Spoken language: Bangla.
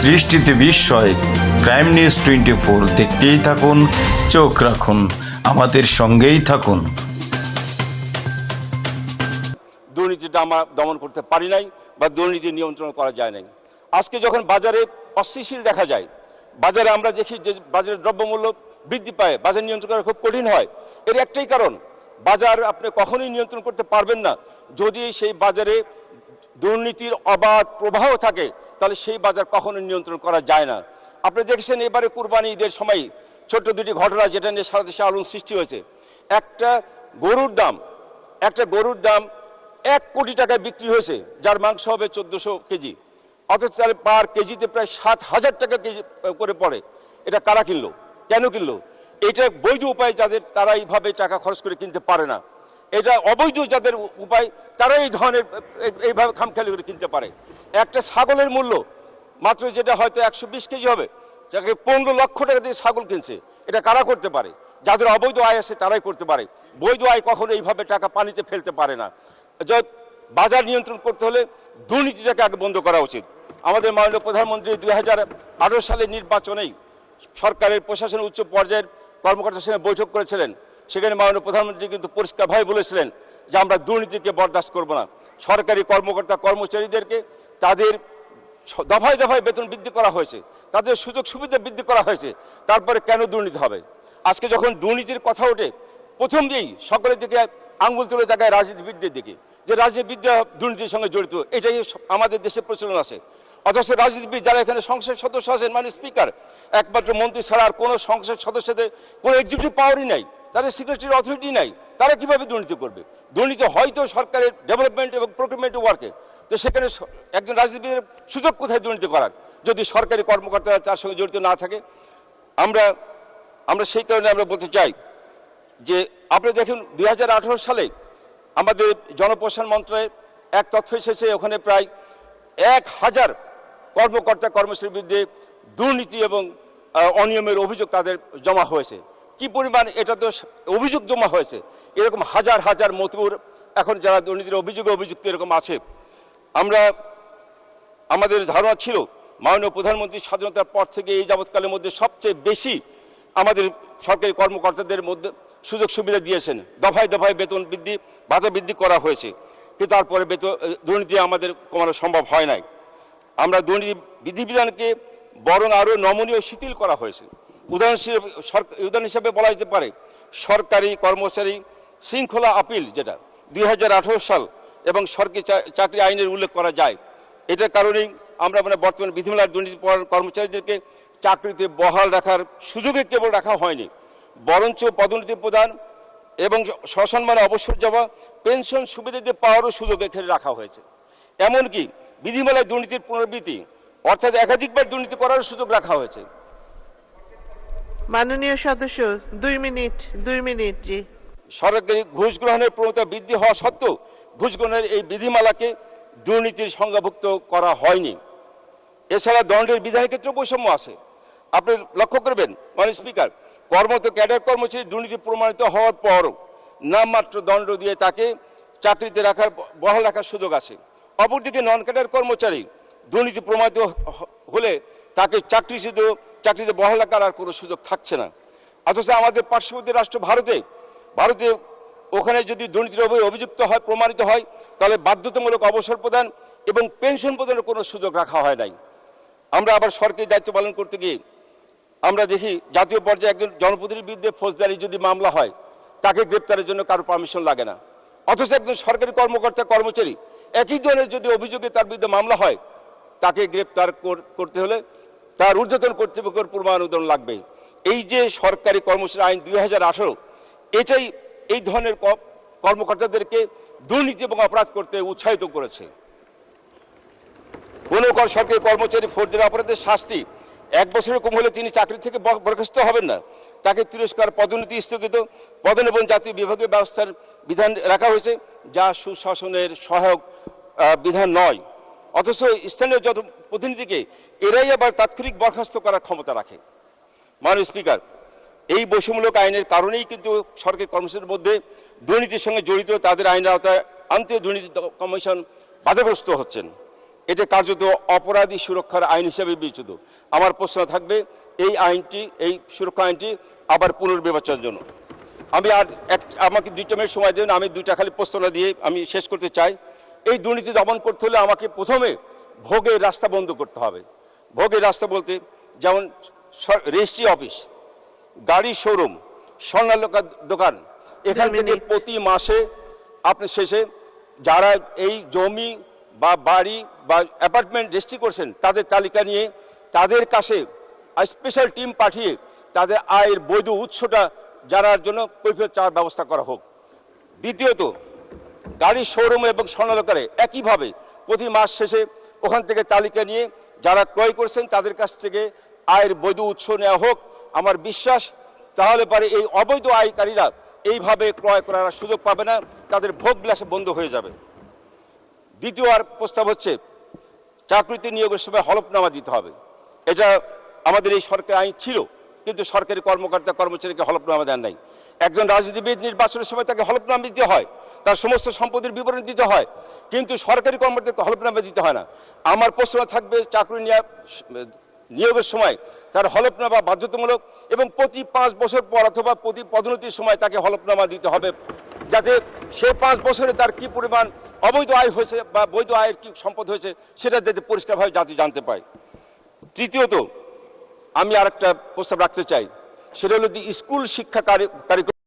সৃষ্টিতে বিস্ময়। ক্রাইম নিউজ টোয়েন্টি ফোর দেখতেই থাকুন, চোখ রাখুন, আমাদের সঙ্গেই থাকুন। দুর্নীতিটা আমরা দমন করতে পারি নাই বা দুর্নীতি নিয়ন্ত্রণ করা যায় নাই। আজকে যখন বাজারে অস্থিতিশীল দেখা যায়, বাজারে আমরা দেখি যে বাজারের দ্রব্যমূল্য বৃদ্ধি পায়, বাজার নিয়ন্ত্রণ করা খুব কঠিন হয়। এর একটাই কারণ, বাজার আপনি কখনোই নিয়ন্ত্রণ করতে পারবেন না। যদি সেই বাজারে দুর্নীতির অবাধ প্রবাহ থাকে তাহলে সেই বাজার কখনো নিয়ন্ত্রণ করা যায় না। আপনি দেখেছেন এবারে কুরবানি ঈদের সময় ছোট্ট দুটি ঘটনা যেটা নিয়ে সারা দেশে আলোড়ন সৃষ্টি হয়েছে। একটা গরুর দাম, একটা গরুর দাম এক কোটি টাকায় বিক্রি হয়েছে, যার মাংস হবে চোদ্দশো কেজি। অথচ তার পার কেজিতে প্রায় সাত হাজার টাকা কেজি করে পড়ে। এটা কারা কিনলো? কেন কিনলো? এটা বৈধ উপায় যাদের, তারা এইভাবে টাকা খরচ করে কিনতে পারে না। এটা অবৈধ যাদের উপায় তারা এই ধরনের এইভাবে খামখেয়ালি করে কিনতে পারে। একটা ছাগলের মূল্য, মাত্র যেটা হয়তো একশো বিশ কেজি হবে, যাকে পনেরো লক্ষ টাকা দিয়ে ছাগল কিনছে, এটা কারা করতে পারে? যাদের অবৈধ আয় আছে তারাই করতে পারে। বৈধ আয় কখনো এইভাবে টাকা পানিতে ফেলতে পারে না। বাজার নিয়ন্ত্রণ করতে হলে দুর্নীতিটাকে আগে বন্ধ করা উচিত। আমাদের মাননীয় প্রধানমন্ত্রী দুই হাজার আঠারো সালের নির্বাচনেই সরকারের প্রশাসনের উচ্চ পর্যায়ের কর্মকর্তার সঙ্গে বৈঠক করেছিলেন। সেখানে মাননীয় প্রধানমন্ত্রী কিন্তু পরিষ্কারভাবে বলেছিলেন যে আমরা দুর্নীতিকে বরদাস্ত করব না। সরকারি কর্মকর্তা কর্মচারীদেরকে তাদের দফায় দফায় বেতন বৃদ্ধি করা হয়েছে, তাদের সুযোগ সুবিধা বৃদ্ধি করা হয়েছে, তারপরে কেন দুর্নীতি হবে? আজকে যখন দুর্নীতির কথা ওঠে, প্রথম দিয়েই সকলের দিকে আঙ্গুল তুলে তাকায় রাজনীতিবিদদের দিকে, যে রাজনীতিবিদরা দুর্নীতির সঙ্গে জড়িত, এটাই আমাদের দেশে প্রচলন আছে। অথচ রাজনীতিবিদ যারা এখানে সংসদ সদস্য আছেন মানে স্পিকার, একমাত্র মন্ত্রী ছাড়া আর কোনো সংসদ সদস্যদের কোনো এক্সিকিউটিভ পাওয়ারই নাই, তাদের সিক্রেটারি অথরিটি নাই, তারা কীভাবে দুর্নীতি করবে? দুর্নীতি হয়তো সরকারের ডেভেলপমেন্ট এবং প্রকিউরমেন্ট ওয়ার্কে তো সেখানে একজন রাজনীতিবিদের সুযোগ কোথায় দুর্নীতি করার? যদি সরকারি কর্মকর্তারা তার সঙ্গে জড়িত না থাকে, আমরা আমরা সেই কারণে আমরা বলতে চাই যে আপনি দেখুন, দুই হাজার আঠারো সালে আমাদের জনপ্রশাসন মন্ত্রণালয়ের এক তথ্য এসেছে, ওখানে প্রায় এক হাজার কর্মকর্তা কর্মচারীর বিরুদ্ধে দুর্নীতি এবং অনিয়মের অভিযোগ তাদের জমা হয়েছে। কি পরিমাণ এটা তো অভিযোগ জমা হয়েছে? এরকম হাজার হাজার মতুর এখন যারা দুর্নীতির অভিযোগে অভিযুক্ত এরকম আছে। আমরা, আমাদের ধারণা ছিল মাননীয় প্রধানমন্ত্রী স্বাধীনতার পর থেকে এই যাবৎকালের মধ্যে সবচেয়ে বেশি আমাদের সরকারি কর্মকর্তাদের মধ্যে সুযোগ সুবিধা দিয়েছেন। দফায় দফায় বেতন বৃদ্ধি, ভাতা বৃদ্ধি করা হয়েছে। কিন্তু তারপরে বেতন, দুর্নীতি আমাদের কমানো সম্ভব হয় নাই। আমরা দুর্নীতি বিধিবিধানকে বরং আরও নমনীয়, শিথিল করা হয়েছে। উদাহরণ উদাহরণ হিসেবে বলা যেতে পারে, সরকারি কর্মচারী শৃঙ্খলা আপিল যেটা, দুই হাজার আঠেরো সাল এবং সরকারি চাকরি আইনের উল্লেখ করা যায়। এটার কারণেই আমরা মানে বর্তমানে বিধিমালার দুর্নীতি কর্মচারীদেরকে চাকরিতে বহাল রাখার সুযোগে কেবল রাখা হয়নি বরঞ্চ পদোন্নতি প্রদান এবং সসম্মানে অবসর যাওয়া পেনশন সুবিধা দিয়ে পাওয়ারও সুযোগ এখানে রাখা হয়েছে। এমনকি বিধিমালায় দুর্নীতির পুনরাবৃত্তি অর্থাৎ একাধিকবার দুর্নীতি করার সুযোগ রাখা হয়েছে। মাননীয় সদস্য দুই মিনিট দুই মিনিট জি। সরকারি ঘুষ গ্রহণের প্রবণতা বৃদ্ধি হওয়া সত্ত্বেও ঘুষ গ্রহণের এই বিধিমালাকে দুর্নীতির সংজ্ঞাভুক্ত করা হয়নি। এছাড়া দণ্ডের বিধানের ক্ষেত্রে বৈষম্য আছে। আপনি লক্ষ্য করবেন মানে স্পিকার কর্মত ক্যাডার কর্মচারী দুর্নীতি প্রমাণিত হওয়ার পরও নামমাত্র দণ্ড দিয়ে তাকে চাকরিতে রাখার বহাল রাখার সুযোগ আছে। অপরদিকে নন ক্যাডার কর্মচারী দুর্নীতি প্রমাণিত হলে তাকে চাকরিচ্যুত চাকরিতে বহাল রাখার আর কোনো সুযোগ থাকছে না। অথচ আমাদের পার্শ্ববর্তী রাষ্ট্র ভারতে ভারতে ওখানে যদি দুর্নীতির অভি- অভিযুক্ত হয়, প্রমাণিত হয়, তাহলে বাধ্যতামূলক অবসর প্রদান এবং পেনশন প্রদানের কোনো সুযোগ রাখা হয় নাই। আমরা আবার সরকারি দায়িত্ব পালন করতে গিয়ে আমরা দেখি জাতীয় পর্যায়ে একজন জনপ্রতিনিধির বিরুদ্ধে ফৌজদারি যদি মামলা হয়, তাকে গ্রেপ্তারের জন্য কারও পারমিশন লাগে না। অথচ একজন সরকারি কর্মকর্তা, কর্মচারী একই ধরনের যদি অভিযোগে তার বিরুদ্ধে মামলা হয়, তাকে গ্রেপ্তার কর- করতে হলে তার ঊর্ধ্বতন কর্তৃপক্ষের পূর্বানুদান লাগবে। এই যে সরকারি কর্মচারী আইন দুই হাজার আঠারো, এটাই এই ধরনের কর্মকর্তাদেরকে দুর্নীতি এবং অপরাধ করতে উৎসাহিত করেছে। কোন সরকারি কর্মচারী ফৌজদারি অপরাধের শাস্তি এক বছরের কম হলে তিনি চাকরি থেকে বরখাস্ত হবেন না। তাকে তিরস্কার, পদোন্নতি স্থগিত পদন এবং জাতীয় বিভাগীয় ব্যবস্থার বিধান রাখা হয়েছে, যা সুশাসনের সহায়ক বিধান নয়। অথচ স্থানীয় যত প্রতিনিধিকে, এরাই আবার তাৎক্ষণিক বরখাস্ত করার ক্ষমতা রাখে। মাননীয় স্পিকার এই বৈষম্যমূলক আইনের কারণেই কিন্তু সরকারি কর্মসূচির মধ্যে দুর্নীতির সঙ্গে জড়িত তাদের আইনের আওতায় আনতে দুর্নীতি কমিশন বাধাগ্রস্ত হচ্ছেন। এটা কার্যত অপরাধী সুরক্ষার আইন হিসেবে বিবেচিত। আমার প্রশ্ন থাকবে, এই আইনটি, এই সুরক্ষা আইনটি আবার পুনর্বিবেচনার জন্য। আমি আর এক, আমাকে দুইটা মিনিট সময় দেবেন আমি দুইটা খালি প্রশ্ন দিয়ে আমি শেষ করতে চাই। এই দুর্নীতি দমন করতে হলে আমাকে প্রথমে ভোগের রাস্তা বন্ধ করতে হবে। ভোগের রাস্তা বলতে যেমন রেজিস্ট্রি অফিস গাড়ি শোরুম স্বর্ণালকার দোকান এখান থেকে প্রতি মাসে আপনি শেষে যারা এই জমি বা বাড়ি বা অ্যাপার্টমেন্ট রেজিস্ট্রি করছেন তাদের তালিকা নিয়ে তাদের কাছে স্পেশাল টিম পাঠিয়ে তাদের আয়ের বৈধ উৎসটা জানার জন্য কৈফিয়ত চাওয়ার ব্যবস্থা করা হোক। দ্বিতীয়ত গাড়ি শোরুম এবং স্বর্ণালকারে একইভাবে প্রতি মাস শেষে ওখান থেকে তালিকা নিয়ে যারা ক্রয় করছেন তাদের কাছ থেকে আয়ের বৈধ উৎস নেওয়া হোক। আমার বিশ্বাস, তাহলে পারে এই অবৈধ আয়কারীরা এইভাবে ক্রয় করার সুযোগ পাবে না, তাদের ভোগ বিলাসে বন্ধ হয়ে যাবে। দ্বিতীয় আর প্রস্তাব হচ্ছে, চাকরিতে নিয়োগের সময় হলফনামা দিতে হবে। এটা আমাদের এই সরকার আইন ছিল, কিন্তু সরকারি কর্মকর্তা কর্মচারীকে হলফনামা দেন নাই। একজন রাজনীতিবিদ নির্বাচনের সময় তাকে হলফনামা দিতে হয়, তার সমস্ত সম্পত্তির বিবরণ দিতে হয়, কিন্তু সরকারি কর্মকর্তাকে হলফনামা দিতে হয় না। আমার প্রশ্ন থাকবে, চাকরি নিয়োগ নিয়োগের সময় তার হলফনামা বাধ্যতামূলক এবং প্রতি পাঁচ বছর পর অথবা প্রতি পদোন্নতির সময় তাকে হলফনামা দিতে হবে, যাতে সে পাঁচ বছরে তার কি পরিমাণ অবৈধ আয় হয়েছে বা বৈধ আয়ের কি সম্পদ হয়েছে সেটা যাতে পরিষ্কারভাবে জাতি জানতে পায়। তৃতীয়ত, আমি আর একটা প্রস্তাব রাখতে চাই, সেটা হলো যে স্কুল শিক্ষা কারি- কারিকুলাম